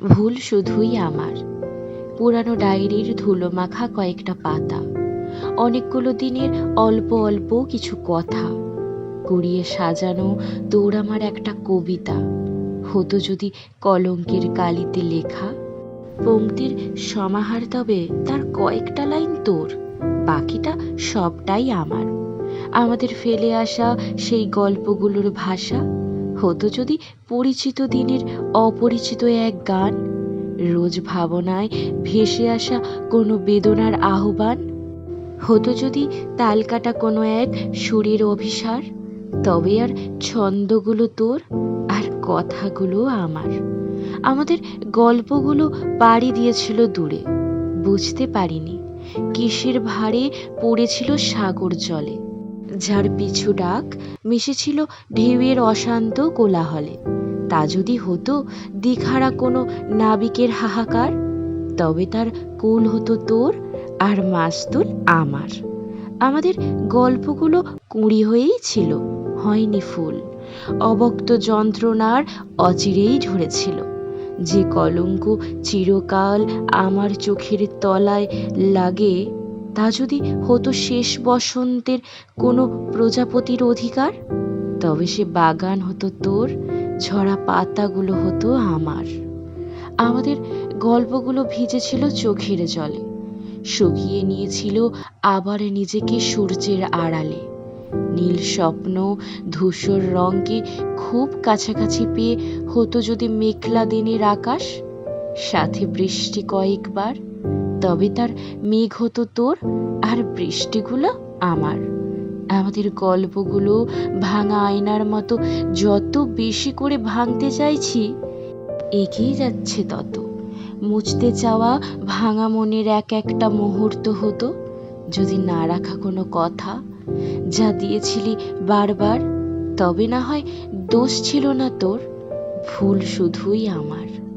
ভুল শুধুই আমার। পুরানো ডায়েরির ধুলো মাখা কয়েকটা পাতা, অনেকগুলো দিনের অল্প অল্প কিছু কথা, কুড়িয়ে সাজানো তোর আমার একটা কবিতা, হতো যদি কলঙ্কের কালিতে লেখা পংক্তির সমাহার তবে তার কয়েকটা লাইন তোর, বাকিটা সবটাই আমার। আমাদের ফেলে আসা সেই গল্পগুলোর ভাষা হতো যদি পরিচিত দিনের অপরিচিত এক গান? রোজ ভাবনায় ভেসে আসা কোনো বেদনার আহ্বান? হতো যদি তালকাটা কোনো এক সুরের অভিসার? তবে আর ছন্দগুলো তোর আর কথাগুলো আমার। আমাদের গল্পগুলো পাড়ি দিয়েছিল দূরে। বুঝতে পারিনি, কিসের ভারে পড়েছিল সাগর জলে। যার পিছু ডাক মিশেছিল ঢেউয়ের অশান্ত কোলাহলে। তা যদি হতো, দিঘারা কোনো নাবিকের হাহাকার? তবে তার কুল হতো তোর আর মাস্তুল আমার। আমাদের গল্পগুলো কুঁড়ি হয়েই ছিল, হয়নি ফুল। অবক্ত যন্ত্রণার অচিরেই ঝরেছিল। যে কলঙ্ক চিরকাল আমার চোখের তলায় লাগে তা যদি হতো শেষ বসন্তের কোনো প্রজাপতির অধিকার? তবে সে বাগান হতো তোর, ঝরা পাতাগুলো হতো আমার। আমাদের গল্পগুলো ভিজেছিল চোখের জলে। শুকিয়ে নিয়েছিল আবার নিজেকে সূর্যের আড়ালে। নীল স্বপ্ন ধূসর রঙকে খুব কাছাকাছি পেয়ে হতো যদি মেঘলা দিনের আকাশ। সাথে বৃষ্টি কয়েকবার। তবে তার মেঘ হতো তোর আর বৃষ্টিগুলো আমার। আমাদের গল্পগুলো ভাঙা আয়নার মতো যত বেশি করে ভাঙতে চাইছি, এগিয়ে যাচ্ছে তত। মুছতে চাওয়া ভাঙা মনের এক একটা মুহূর্ত হতো। যদি না রাখা কোনো কথা যা দিয়েছিলি বারবার, তবে না হয় দোষ ছিল না তোর। ভুল শুধুই আমার।